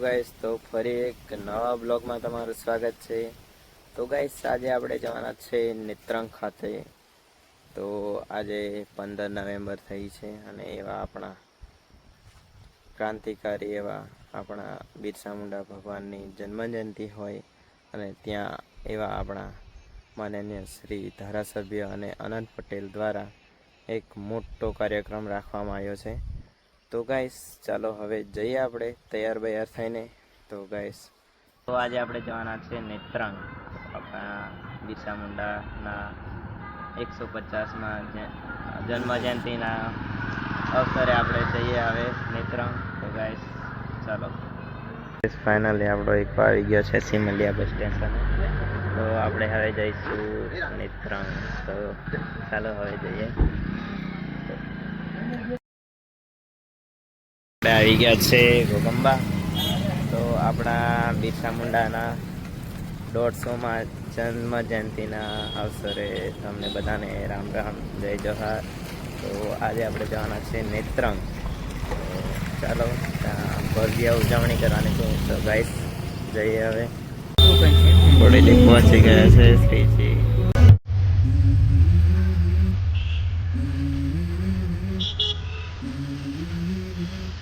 Guys તો ફરી એક નવા બ્લોગમાં તમારું સ્વાગત છે. તો ગાઈસ આજે આપણે જવાના છે નેત્રંગ ખાતે. તો આજે પંદર નવેમ્બર થઈ છે અને એવા આપણા ક્રાંતિકારી એવા આપણા બિરસા મુંડા ભગવાનની જન્મજયંતિ હોય અને ત્યાં એવા આપણા માનનીય શ્રી ધારાસભ્ય અને અનંત પટેલ દ્વારા એક મોટો કાર્યક્રમ રાખવામાં આવ્યો છે. તો ગાઈસ ચાલો હવે જઈએ આપણે તૈયાર બૈયાર થઈને. તો ગાઈસ તો આજે આપણે જવાના છે નેત્રંગ, આપણા બિરસા મુંડાના એકસો પચાસમાં જન્મ જયંતિના અવસરે આપણે જઈએ હવે નેત્રંગ. તો ગાઈસ ચાલો. ફાઇનલી આપણો એક આવી ગયો છે સિમલિયા બસ સ્ટેશન. તો આપણે હવે જઈશું નેત્રંગ. તો ચાલો હવે જઈએ. આપણે આવી ગયા છે ગોગંબા. તો આપણા બિરસા મુંડાના દોઢસોમાં જન્મ જયંતિના અવસરે તમને બધાને રામ રામ જય જોહાર તો આજે આપણે જવાના છે નેત્રંગ. ચાલો ત્યાં ભવ્ય ઉજવણી કરવાની છે તો ગાઈસ જઈએ હવે. થોડી પહોંચી ગયા છે Shriji.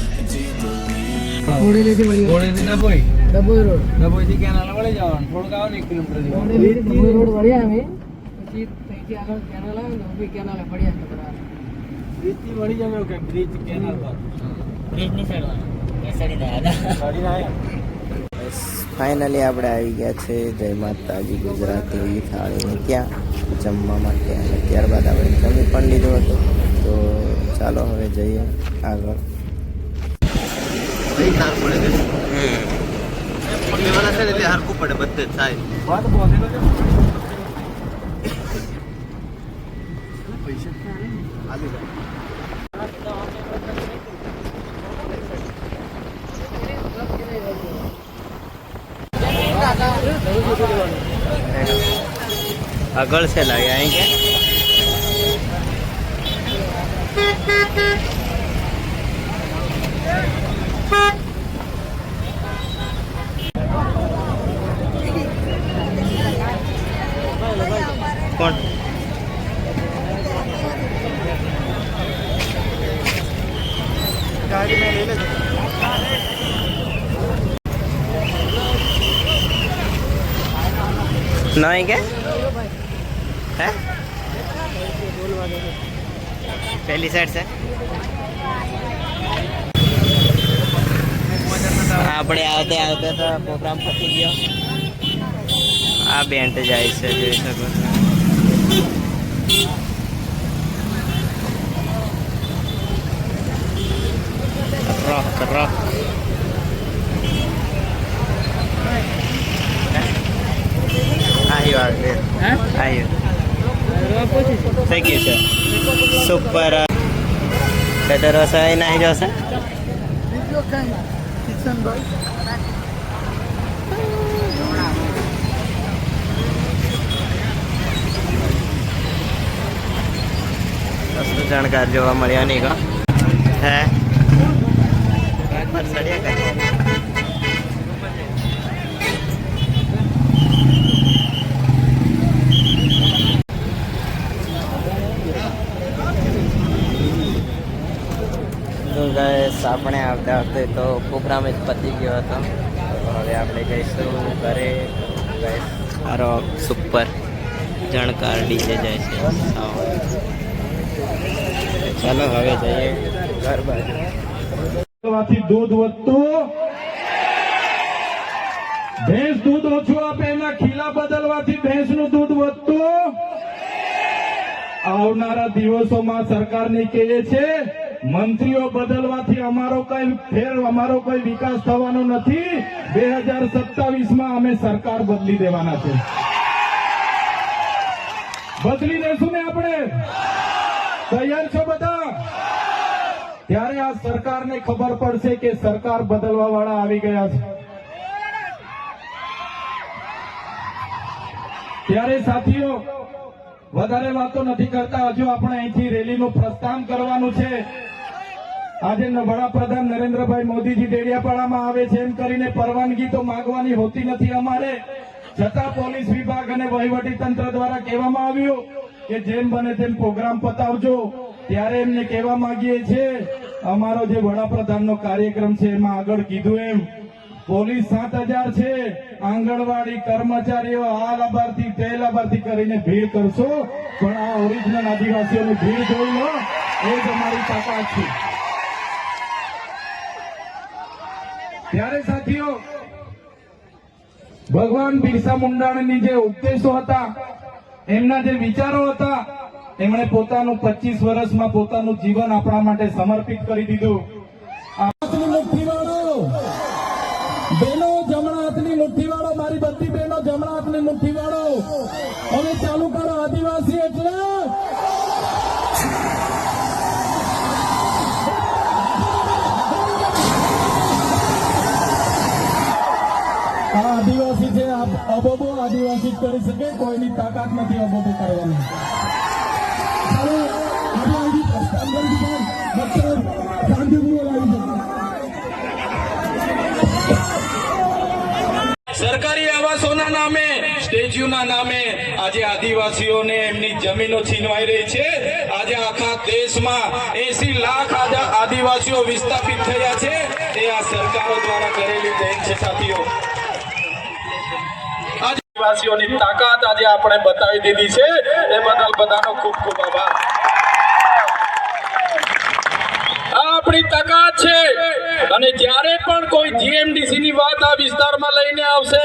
પર ફાઇનલી આપણે આવી ગયા છે જય માતાજી ગુજરાતી થાળીને ત્યાં. જમવા માટે અને ત્યારબાદ આપણે જમી પણ લીધો હતો. તો ચાલો હવે જઈએ આગળ. વાત પહોંચેલો છે આગળ છે લાગે અહીં કે? નહીં કે? હે? પહેલી સાઈડ છે. આપણે આવતે આવતે તો પ્રોગ્રામ પતી ગયો. આ બેન્ટ જાય છે, જોઈ શકો રોક રોક આવ્યો આવ્યો આવ્યો થઈ ગયું છે સુપર કદર વસાઈ નાહી જશે જાણકાર જોવા મળ્યા નહીં હે સળિયા કરે. તો guys, આવતા વખતે તો પ્રોગ્રામ જ પતી ગયો હતો. હવે આપણે જઈશું ઘરે. સારો સુપર. જણકાર ડીજે જાય છે. ચાલો હવે જઈએ ઘર બાજુ. દૂધ વધતું. ભેંસ દૂધ ઓછું આપે એના ખીલા બદલવાથી ભેંસનું દૂધ વધતું. આવનારા દિવસોમાં સરકારને કહે છે મંત્રીઓ બદલવાથી અમારો કઈ ફેર, અમારો કોઈ વિકાસ થવાનો નથી. બે માં અમે સરકાર બદલી દેવાના છે. બદલી દેશું ને આપણે? તૈયાર છો બધા? ત્યારે આ સરકારને ખબર પડશે કે સરકાર બદલવા વાળા આવી ગયા છે. ત્યારે સાથીઓ, વધારે વાતો નથી કરતા. હજુ આપણે અહીંથી રેલીનું પ્રસ્થાન કરવાનું છે. આજે વડાપ્રધાન નરેન્દ્રભાઈ મોદીજી ડેડિયાપાડામાં આવે છે એમ કરીને પરવાનગી તો માંગવાની હોતી નથી અમારે. છતાં પોલીસ વિભાગ અને વહીવટી તંત્ર દ્વારા કહેવામાં આવ્યું કે જેમ બને તેમ પ્રોગ્રામ પતાવજો. ત્યારે એમને કહેવા માંગીએ છીએ, અમારો જે વડાપ્રધાનનો કાર્યક્રમ છે એમાં આગળ કીધું એમ. પોલીસ સાત હજાર છે, આંગણવાડી કર્મચારીઓ આ લાભાર્થી, તે લાભાર્થી કરીને ભીડ કરશો. પણ આ ઓરિજિનલ આદિવાસીઓની ભીડ જોઈ લો, એ જ અમારી તાકાત છે. ત્યારે સાથીઓ, ભગવાન બિરસા મુંડાની જે ઉપદેશો હતા, એમના જે વિચારો હતા, એમણે પોતાનું પચીસ વર્ષમાં પોતાનું જીવન આપણા માટે સમર્પિત કરી દીધું. કરી શકે, કોઈની તાકાત નથી અબોબો કરવાની. સરકારી આવાસોના નામે, સ્ટેચ્યુના નામે આજે આદિવાસીઓને એમની જમીનો છીનવાઈ રહી છે. આજે આખા દેશમાં એસી લાખ આદિવાસીઓ વિસ્થાપિત થયા છે. એ આ સરકારો દ્વારા કરેલી દેન છે, સાથીઓ. આદિવાસીઓની તાકાત આજે આપણે બતાવી દીધી છે. એ બદલ બધાનો ખૂબ ખૂબ આભાર. આપણી તાકાત છે. અને જ્યારે પણ કોઈ જીએમડીસી ની વાત આ વિસ્તારમાં લઈને આવશે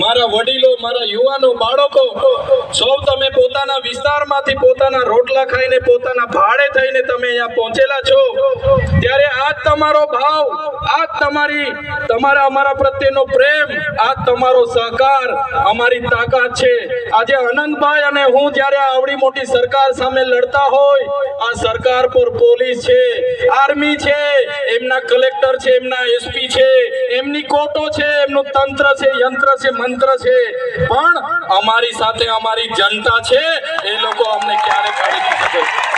મારા વડીલો, મારા યુવાનો, બાળકો, સૌ તમે પોતાના વિસ્તારમાંથી પોતાના રોટલા ખાઈને, પોતાના ભાડે થઈને તમે અહીંયા પહોંચેલા છો. ત્યારે આ તમારો ભાવ, આજ તમારી, તમારા, અમારા પ્રત્યેનો પ્રેમ આ તમારો સહકાર, અમારી તાકાત છે. આજે અનંતભાઈ અને હું જ્યારે આવડી મોટી સરકાર સામે લડતા હોય, આ સરકાર પર પોલીસ છે, આર્મી છે, એમના કલેક્ટર છે, એમના એસપી છે એમની કોટો છે, એમનું તંત્ર છે, યંત્ર છે, મંત્ર છે. પણ અમારી સાથે અમારી જનતા છે, એ લોકો અમને ક્યારે કાઢી શકે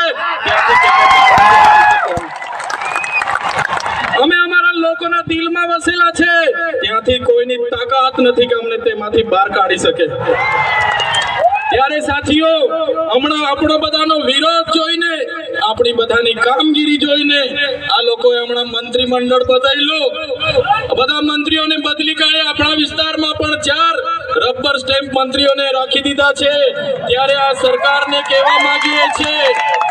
અમે અમારા લોકોના દિલમાં વસેલા છે. ત્યાંથી કોઈની તાકાત નથી કે અમને તેમાંથી બહાર કાઢી શકે. ત્યારે સાથીઓ, હમણાં આપણો બધાનો વિરોધ જોઈને, આપણી બધાની કામગીરી જોઈને, આ લોકોએ હમણાં મંત્રીમંડળ બદલ્યું. બધા મંત્રીઓને બદલી કાઢે આપણા વિસ્તારમાં પણ ચાર રબર સ્ટેમ્પ મંત્રીઓને રાખી દીધા છે. ત્યારે આ સરકારને કહેવા માંગીએ છીએ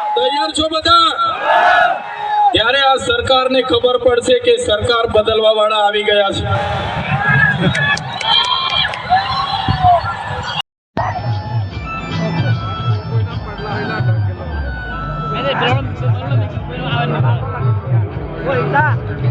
તૈયાર છો બધા? ત્યારે આ સરકારને ખબર પડશે કે સરકાર બદલવા વાળા આવી ગયા છે. Let's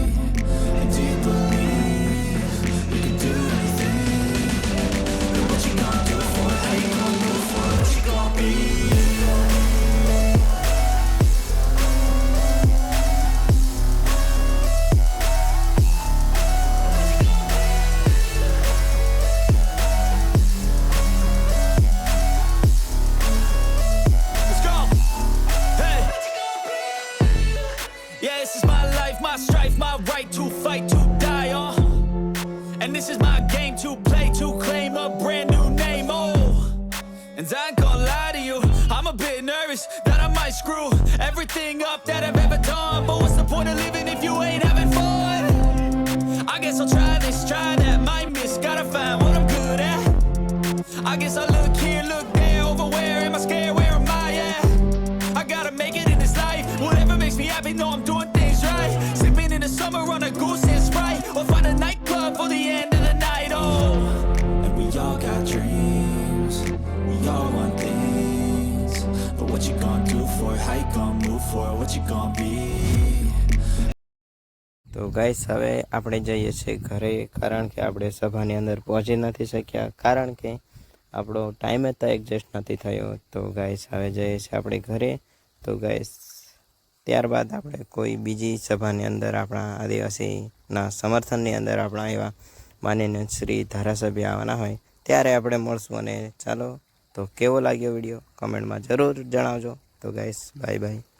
તો ગાઈસ હવે આપણે જઈએ છીએ ઘરે, કારણ કે આપણે સભાની અંદર પહોંચી નથી શક્યા. કારણ કે આપણો ટાઈમ તો એડજસ્ટ નથી થયો. તો ગાઈસ હવે જઈએ છીએ આપણે ઘરે. તો ગાઈસ ત્યારબાદ આપણે કોઈ બીજી સભાની અંદર આપણા આદિવાસીના સમર્થનની અંદર આપણા એવા માનનીય શ્રી ધારાસભ્ય આવવાના હોય, ત્યારે આપણે મળશું અને ચાલો, તો કેવો લાગ્યો વીડિયો કમેન્ટમાં જરૂર જણાવજો. તો ગાઈસ બાય બાય